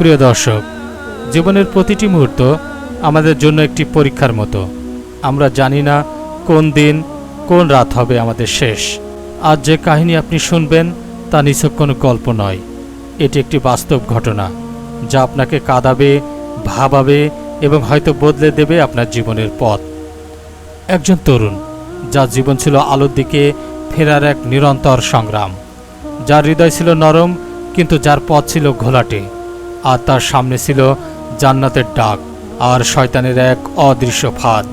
প্রিয় দর্শক, জীবনের প্রতিটি মুহূর্ত আমাদের জন্য একটি পরীক্ষার মতো। আমরা জানি না কোন দিন, কোন রাত হবে আমাদের শেষ। আজ যে কাহিনী আপনি শুনবেন, তা নিছক কোনো গল্প নয়। এটি একটি বাস্তব ঘটনা, যা আপনাকে কাঁদাবে, ভাবাবে এবং হয়তো বদলে দেবে আপনার জীবনের পথ। একজন তরুণ, যার জীবন ছিল আলোর দিকে ফেরার এক নিরন্তর সংগ্রাম। যার হৃদয় ছিল নরম, কিন্তু যার পথ ছিল ঘোলাটে। আর তার সামনে ছিল জান্নাতের ডাক আর শয়তানের এক অদৃশ্য ফাঁদ।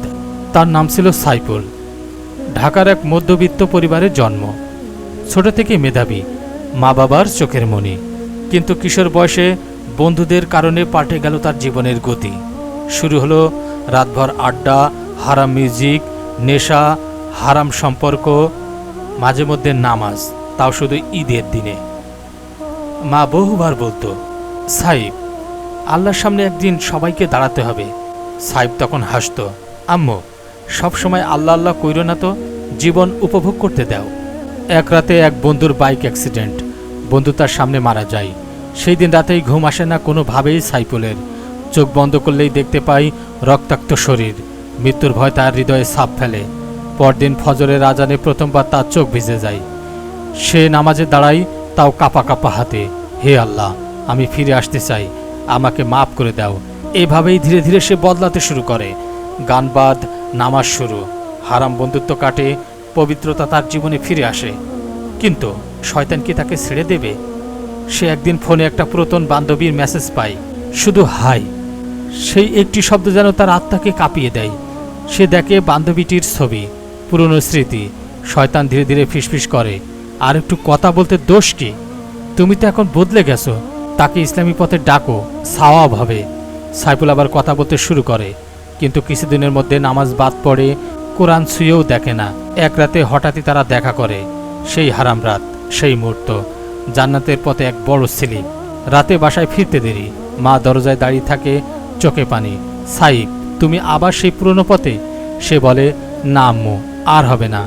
তার নাম ছিল সাইফুল। ঢাকার এক মধ্যবিত্ত পরিবারের জন্ম। ছোট থেকে মেধাবী, মা বাবার চোখের মণি। কিন্তু কিশোর বয়সে বন্ধুদের কারণে পাল্টে গেল তার জীবনের গতি। শুরু হলো রাতভর আড্ডা, হারাম মিউজিক, নেশা, হারাম সম্পর্ক মাঝে মধ্যে নামাজ, তাও শুধু ঈদের দিনে। মা বহুবার বলতো সাইব আল্লাহর সামনে একদিন সবাইকে দাঁড়াতে হবে। সাইব তখন হাসতো, আম্মু সবসময় আল্লাহ আল্লাহ কইর না তো, জীবন উপভোগ করতে দাও। এক রাতে এক বন্ধুর বাইক অ্যাক্সিডেন্ট, বন্ধু তার সামনে মারা যায়। সেই দিন রাতেই ঘুম আসে না কোনোভাবেই সাইফুলের। চোখ বন্ধ করলেই দেখতে পাই রক্তাক্ত শরীর, মৃত্যুর ভয় তার হৃদয়ে ছাপ ফেলে। পরদিন ফজরের আজানে প্রথমবার তার চোখ ভিজে যায়। সে নামাজে দাঁড়াই তাও কাপা কাপা হাতে। হে আল্লাহ আমি ফিরে আসতে চাই। আমাকে মাফ করে দাও। এভাবেই ধীরে ধীরে সে বদলাতে শুরু করে। গানবাদ নামাজ শুরু। হারাম বন্ধুত্ব কাটে, পবিত্রতা তার জীবনে ফিরে আসে। কিন্তু শয়তান কি তাকে ছেড়ে দেবে? সে একদিন ফোনে একটা পুরাতন বান্ধবীর মেসেজ পায়। শুধু হাই। সেই একটি শব্দ যেন তার আত্মাকে কাঁপিয়ে দেয়। সে দেখে বান্ধবীটির ছবি, পুরনো স্মৃতি। শয়তান ধীরে ধীরে ফিসফিস করে। আর একটু কথা বলতে দোষ কি? তুমি তো এখন বদলে গেছো। তাকে ইসলামী পথে ডাকো, সাওয়াব হবে। সাইফুল আবার কথা বলতে শুরু করে, কিন্তু কিছুদিনের মধ্যে নামাজ বাদ পড়ে কোরআন ছুঁয়েও দেখে না। এক রাতে হঠাৎই তারা দেখা করে, সেই হারাম রাত, সেই মুহূর্ত। জান্নাতের পথে এক বড় স্লিপ। রাতে বাসায় ফিরতে দেরি। মা দরজায় দাঁড়িয়ে থাকে চোখে পানি। সাইফ, তুমি আবার সেই পুরনো পথে? সে বলে, না আম্মু, আর হবে না।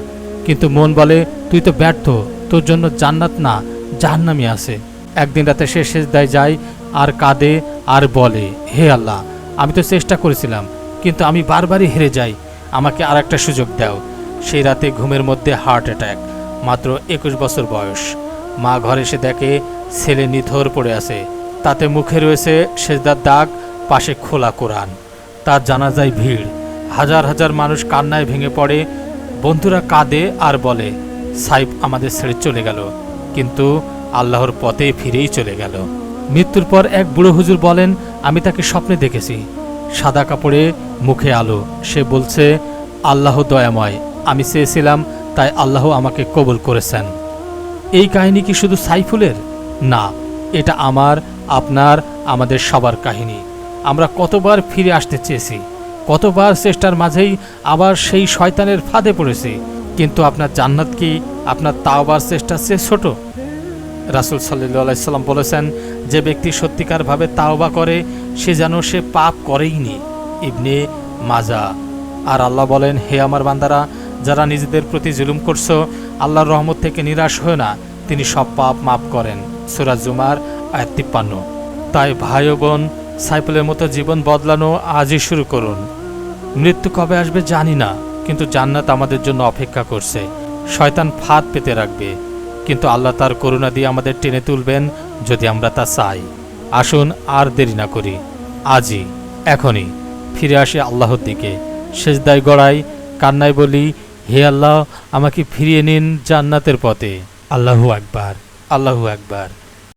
কিন্তু মন বলে, তুই তো ব্যর্থ, তোর জন্য জান্নাত না জাহান্নামি আছে। একদিন রাতে সে সেজদায় যায় আর কাঁদে আর বলে, হে আল্লাহ, আমি তো চেষ্টা করেছিলাম, কিন্তু আমি বারবারই হেরে যাই। আমাকে আর একটা সুযোগ দাও। সেই রাতে ঘুমের মধ্যে হার্ট অ্যাটাক, মাত্র একুশ বছর বয়স। মা ঘরে এসে দেখে, ছেলে নিথর পড়ে আছে। তাতে মুখে রয়েছে সেজদার দাগ, পাশে খোলা কোরআন। তার জানা যায় ভিড়। হাজার হাজার মানুষ কান্নায় ভেঙে পড়ে। বন্ধুরা কাঁদে আর বলে সাইফ আমাদের ছেড়ে চলে গেল। কিন্তু আল্লাহর পথে ফিরেই চলে গেল। মৃত্যুর পর এক বুড়ো হুজুর বলেন, আমি তাকে স্বপ্নে দেখেছি। সাদা কাপড়ে মুখে আলো। সে বলছে, আল্লাহ দয়াময়, আমি চেয়েছিলাম, তাই আল্লাহ আমাকে কবল করেছেন। এই কাহিনী কি শুধু সাইফুলের? না, এটা আমার, আপনার, আমাদের সবার কাহিনী। আমরা কতবার ফিরে আসতে চেয়েছি। কতবার চেষ্টার মাঝেই আবার সেই শয়তানের ফাঁদে পড়েছি। কিন্তু আপনার জান্নাত কি আপনার তাওবার চেষ্টার চেয়ে ছোট? রাসুল সাল্লাম বলেছেন, যে ব্যক্তি সত্যিকারভাবে তাওবা করে, সে যেন সে পাপ করেইনি ইবনে মাজা। আর আল্লাহ বলেন, হে আমার বান্দারা, যারা নিজেদের প্রতি জুলুম করছ, আল্লাহর রহমত থেকে নিরাশ হয় না, তিনি সব পাপ মাফ করেন। জুমার আয়াত তিপ্পান্ন। তাই ভাই বোন, সাইফুলের মতো জীবন বদলানো আজই শুরু করুন। মৃত্যু কবে আসবে জানি না, কিন্তু জান্নাত আমাদের জন্য অপেক্ষা করছে। শয়তান ফাঁদ পেতে রাখবে। কিন্তু আল্লাহ তার করুণা দিয়ে আমাদের টেনে তুলবেন যদি আমরা তা চাই। আসুন আর দেরি না করি। আজই, এখনই ফিরে আসি আল্লাহর দিকে। সেজদায় গড়াই, কান্নায় বলি, হে আল্লাহ, আমাকে ফিরিয়ে নিন জান্নাতের পথে। আল্লাহু একবার আল্লাহু একবার